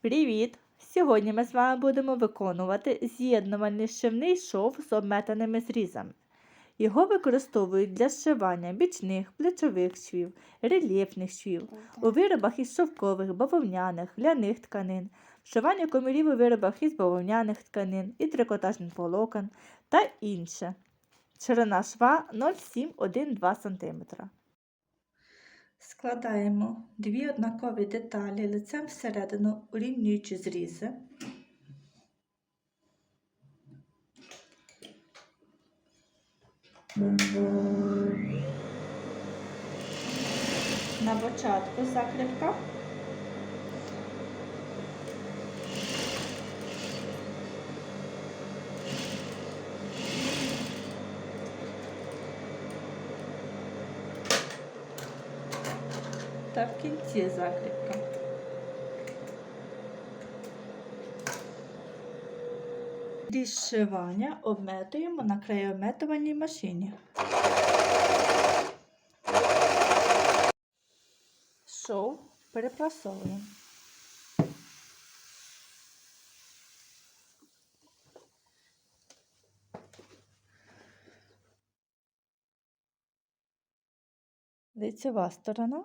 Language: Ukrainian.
Привіт! Сьогодні ми з вами будемо виконувати з'єднувальний шивний шов з обметаними зрізами. Його використовують для зшивання бічних, плечових швів, рельєфних швів, у виробах із шовкових, бавовняних, ляних тканин, вшивання комірів у виробах із бавовняних тканин і трикотажних волокон та інше. Ширина шва 0,712 см. Складаємо дві однакові деталі лицем всередину, урівнюючи зрізи. На початку закріпка. В кінці закріпка. Різшивання обметуємо на краєометувальній машині. Шов перепрасовуємо. Лицева сторона.